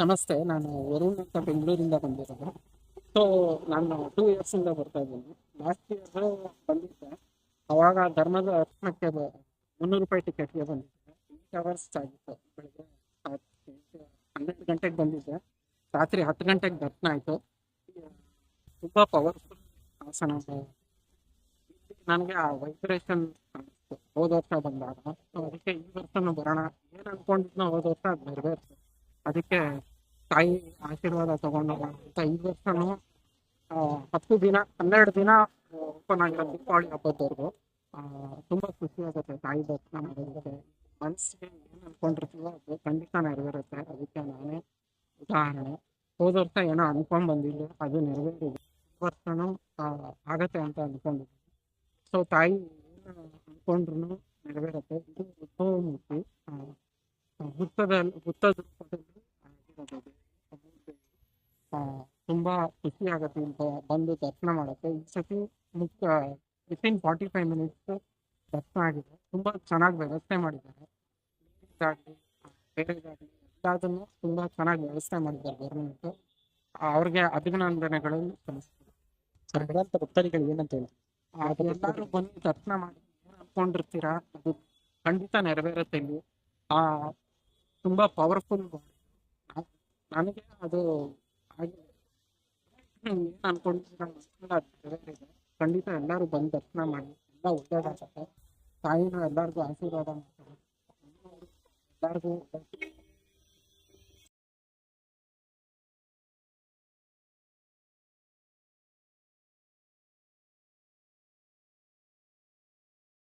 ನಮಸ್ತೆ, ನಾನು ವರುಣ್ ಅಂತ ಬೆಂಗಳೂರಿಂದ ಬಂದಿರೋದು. ಸೊ ನಾನು ಟೂ ಇಯರ್ಸಿಂದ ಬರ್ತಾ ಇದ್ದೀನಿ. ಲಾಸ್ಟ್ ಇಯರ್ ಬಂದಿದ್ದೆ. ಅವಾಗ ಧರ್ಮದ ಅರ್ಶನಕ್ಕೆ ಮುನ್ನೂರು ರೂಪಾಯಿ ಟಿಕೆಟ್ಗೆ ಬಂದಿದ್ದೆ. ಏಟ್ ಅವರ್ಸ್ ಆಗಿತ್ತು. ಬೆಳಿಗ್ಗೆ ಹನ್ನೆರಡು ಗಂಟೆಗೆ ಬಂದಿದ್ದೆ. ರಾತ್ರಿ ಹತ್ತು ಗಂಟೆಗೆ ದರ್ಶನ ಆಯಿತು. ತುಂಬ ಪವರ್ಫುಲ್ ಆಸನ. ನನಗೆ ಆ ವೈಬ್ರೇಷನ್ ಕಾಣಿಸ್ತು. ಹೋದ ವರ್ಷ ಬಂದಾಗ. ಸೊ ಅದಕ್ಕೆ ಈ ವರ್ಷನೂ ಬರೋಣ. ಏನು ಅನ್ಕೊಂಡಿದ್ನೋ ಹೋದ ವರ್ಷ ಅದು ನೆರವೇರ್ತು. ಅದಕ್ಕೆ ತಾಯಿ ಆಶೀರ್ವಾದ ತಗೊಂಡು ಅಂತ ಈ ವರ್ಷನೂ ಹತ್ತು ದಿನ ಹನ್ನೆರಡು ದಿನ ಓಪನ್ ಆಗಿರೋ ದೀಪಾವಳಿ ಹಬ್ಬದವರೆಗೂ ತುಂಬ ಖುಷಿ ಆಗುತ್ತೆ ತಾಯಿ ದರ್ಶನ ಮಾಡೋದಕ್ಕೆ. ಮನಸ್ಸಿಗೆ ಏನು ಅನ್ಕೊಂಡಿರ್ತೀವೋ ಅದು ಖಂಡಿತ ನೆರವೇರುತ್ತೆ. ಅದಕ್ಕೆ ನಾನೇ ಉದಾಹರಣೆ. ಹೋದ ವರ್ಷ ಏನೋ ಅನ್ಕೊಂಡ್ ಬಂದಿಲ್ಲ ಅದು ನೆರವೇರಿದೆ. ವರ್ಷನೂ ಆಗತ್ತೆ ಅಂತ ಅನ್ಕೊಂಡಿದ್ದೆ. ಸೊ ತಾಯಿ ಏನು ಅನ್ಕೊಂಡ್ರು ನೆರವೇರುತ್ತೆ. ಇದು ಉದ್ಭವ ಮೂರ್ತಿ. ಆ, ಆ, ಹುತ್ತದಲ್ಲಿ ಹುತ್ತದ ರೂಪದಲ್ಲಿ ಆಗಿರೋದು ತುಂಬಾ ಖುಷಿ ಆಗತ್ತೆ ಅಂತ ಬಂದು ದರ್ಶನ ಮಾಡಕ್ಕೆ. ಈ ಸತಿ ಮುಖ್ಯ ವಿತಿನ್ ಫಾರ್ಟಿ ಫೈವ್ ಮಿನಿಟ್ಸ್ ದರ್ಶನ ಆಗಿದೆ. ತುಂಬಾ ಚೆನ್ನಾಗಿ ವ್ಯವಸ್ಥೆ ಮಾಡಿದ್ದಾರೆ. ಬೇರೆದಾಗ್ಲಿ ಎಲ್ಲದನ್ನು ತುಂಬಾ ಚೆನ್ನಾಗಿ ವ್ಯವಸ್ಥೆ ಮಾಡಿದ್ದಾರೆ ಗೌರ್ಮೆಂಟ್ ಅವ್ರಿಗೆ ಅಭಿನಂದನೆಗಳು ಸಲ್ಲಿಸ್ತಾರೆ ಸರ್ ಬರೋಂಥ ಏನಂತ ಹೇಳಿ? ಎಲ್ಲರೂ ಬಂದು ದರ್ಶನ ಮಾಡಿ ಅನ್ಕೊಂಡಿರ್ತೀರಾ? ಅದು ಖಂಡಿತ ನೆರವೇರುತ್ತೆ ಇಲ್ಲಿ. ಆ ತುಂಬಾ ಪವರ್ಫುಲ್ ನನಗೆ ಅದು ನೆರವೇರಿದೆ ಖಂಡಿತ ಎಲ್ಲರೂ ಬಂದು ದರ್ಶನ ಮಾಡಿ ಎಲ್ಲ ಒಳ್ಳೇದಾಗತ್ತೆ ತಾಯಿನ ಎಲ್ಲರಿಗೂ ಆಶೀರ್ವಾದ ಮಾಡ್ತಾರೆ ಎಲ್ಲರಿಗೂ